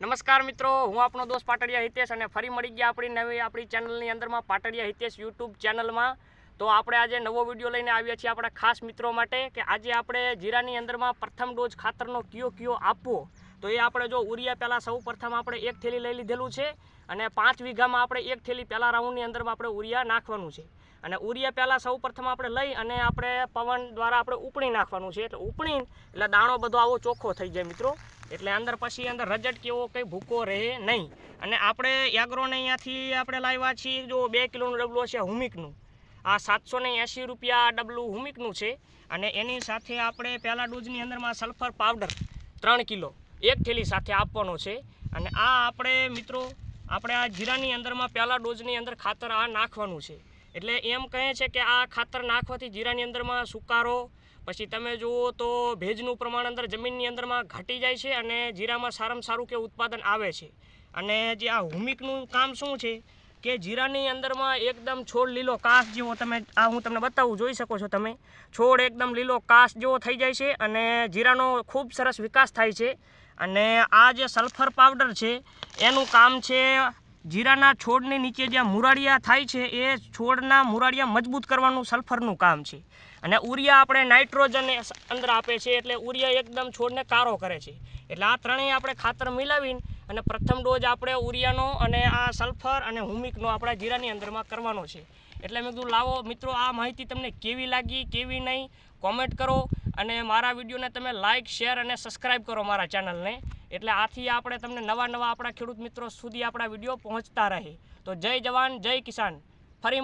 નમસ્કાર મિત્રો, હું આપણો દોસ્ત પાટડિયા હિતેશ અને ફરી મળી ગયા આપણી નવી આપણી ચેનલની અંદરમાં પાટડિયા હિતેશ યુટ્યુબ ચેનલમાં. તો આપણે આજે નવો વીડિયો લઈને આવ્યા છીએ આપણા ખાસ મિત્રો માટે કે આજે આપણે જીરાની અંદરમાં પ્રથમ ડોઝ ખાતરનો કયો કયો આપવો? તો એ આપણે જો ઉરિયા પહેલાં સૌ પ્રથમ આપણે એક થેલી લઈ લીધેલું છે અને પાંચ વીઘામાં આપણે એક થેલી પહેલાં રાઉન્ડની અંદરમાં આપણે ઉરિયા નાખવાનું છે. અને ઉરિયા પહેલાં સૌ પ્રથમ આપણે લઈ અને આપણે પવન દ્વારા આપણે ઉપણી નાખવાનું છે. એટલે ઉપણી, એટલે દાણો બધો આવો ચોખ્ખો થઈ જાય મિત્રો. એટલે અંદર પછી અંદર રજટ કેવો કંઈ ભૂકો રહે નહીં. અને આપણે એગ્રોને અહીંયાથી આપણે લાવ્યા છીએ, જો બે કિલોનું ડબલું છે હુમિકનું. આ સાતસો ને એંસી રૂપિયા ડબલું હુમિકનું છે. અને એની સાથે આપણે પહેલા ડોઝની અંદરમાં સલ્ફર પાવડર ત્રણ કિલો એક થેલી સાથે આપવાનો છે. અને આ આપણે મિત્રો, આપણે આ જીરાની અંદરમાં પહેલા ડોઝની અંદર ખાતર આ નાખવાનું છે. એટલે એમ કહે છે કે આ ખાતર નાખવાથી જીરાની અંદરમાં સુકારો પછી તમે જુઓ તો ભેજનું પ્રમાણ અંદર જમીનની અંદરમાં ઘટી જાય છે અને જીરામાં સારામાં સારું કે ઉત્પાદન આવે છે. અને જે આ હુમિકનું કામ શું છે કે જીરાની અંદરમાં એકદમ છોડ લીલો કાસ જેવો તમે, આ હું તમને બતાવું, જોઈ શકો છો તમે. છોડ એકદમ લીલો કાસ જેવો થઈ જાય છે અને જીરાનો ખૂબ સરસ વિકાસ થાય છે. અને આ જે સલ્ફર પાવડર છે, એનું કામ છે જીરાના છોડની નીચે જ્યાં મુરાડિયા થાય છે, એ છોડના મુરાડિયા મજબૂત કરવાનું સલ્ફરનું કામ છે. અને ઉરિયા આપણે નાઇટ્રોજન અંદર આપે છે, એટલે ઉરિયા એકદમ છોડને કારો કરે છે. એટલે આ ત્રણેય આપણે ખાતર મિલાવીને અને પ્રથમ ડોઝ આપણે ઉરિયાનો અને આ સલ્ફર અને હુમિકનો આપણા જીરાની અંદરમાં કરવાનો છે. એટલે મેં કીધું, લાવો મિત્રો, આ માહિતી તમને કેવી લાગી, કેવી નહીં, કોમેન્ટ કરો અને મારા વિડીયોને તમે લાઇક શેર અને સબસ્ક્રાઈબ કરો મારા ચેનલને. એટલે આથી આપણે તમને નવા નવા આપણા ખેડૂત મિત્રો સુધી આપણા વીડિયો પહોંચતા રહે. તો જય જવાન, જય કિસાન. ફરી